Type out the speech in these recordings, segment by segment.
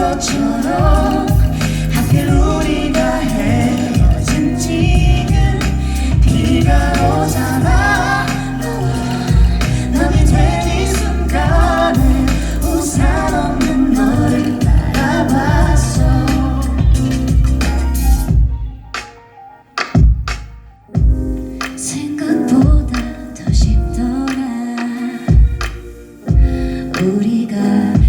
것처럼 하필 우리가 헤어진 지금 비가 오잖아. 너와 남이 된이 순간에 우산 없는 너를 바라봤어. 생각보다 더 쉽더라. 우리가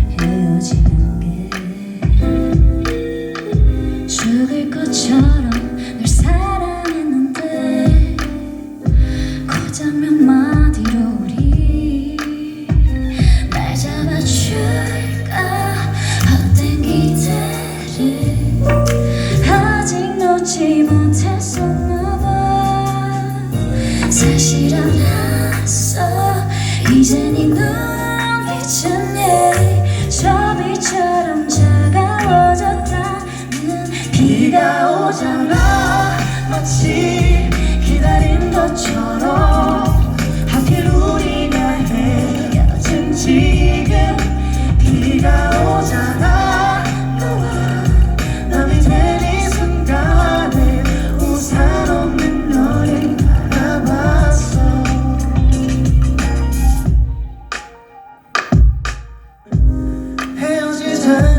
아직 놓지 못했었나 봐. 사실 알았어. 이제 네 눈빛은 예저 빛처럼 차가워졌다는 비가 오잖아. 마치 기다린 것처럼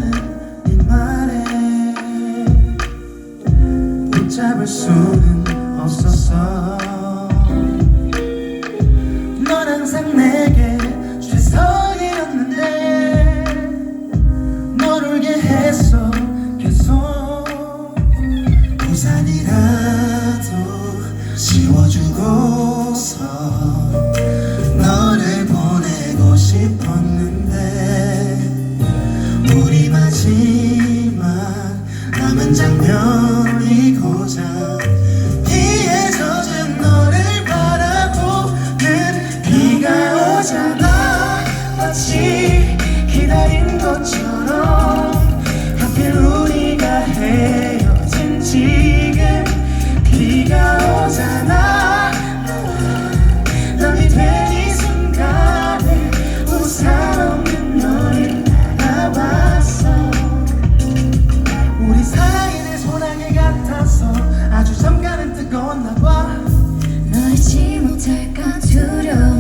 네 말에 붙잡을 수는 없었어 기다린 것처럼 하필 우리가 헤어진 지금 비가 오잖아. 남이 된이 순간에 우산 없는 너를 바라봤어. 우리 사랑이 내 소나기 같아서 아주 잠깐은 뜨거웠나 봐너 잊지 못할까 두려웠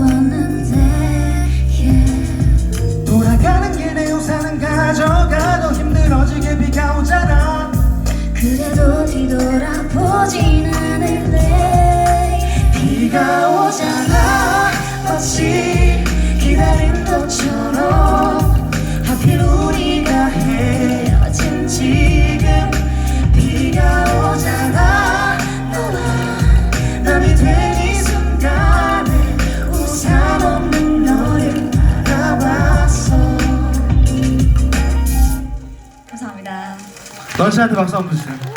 뒤돌아보진 않을래 비가 오잖아. 마치 기다린 것처럼. 하필 우리가 헤어진 지금 비가 오잖아. 너와 남이 된 이 순간에 우산 없는 너를 바라봤어. 감사합니다. 널씨한테 박수 한번 주세요.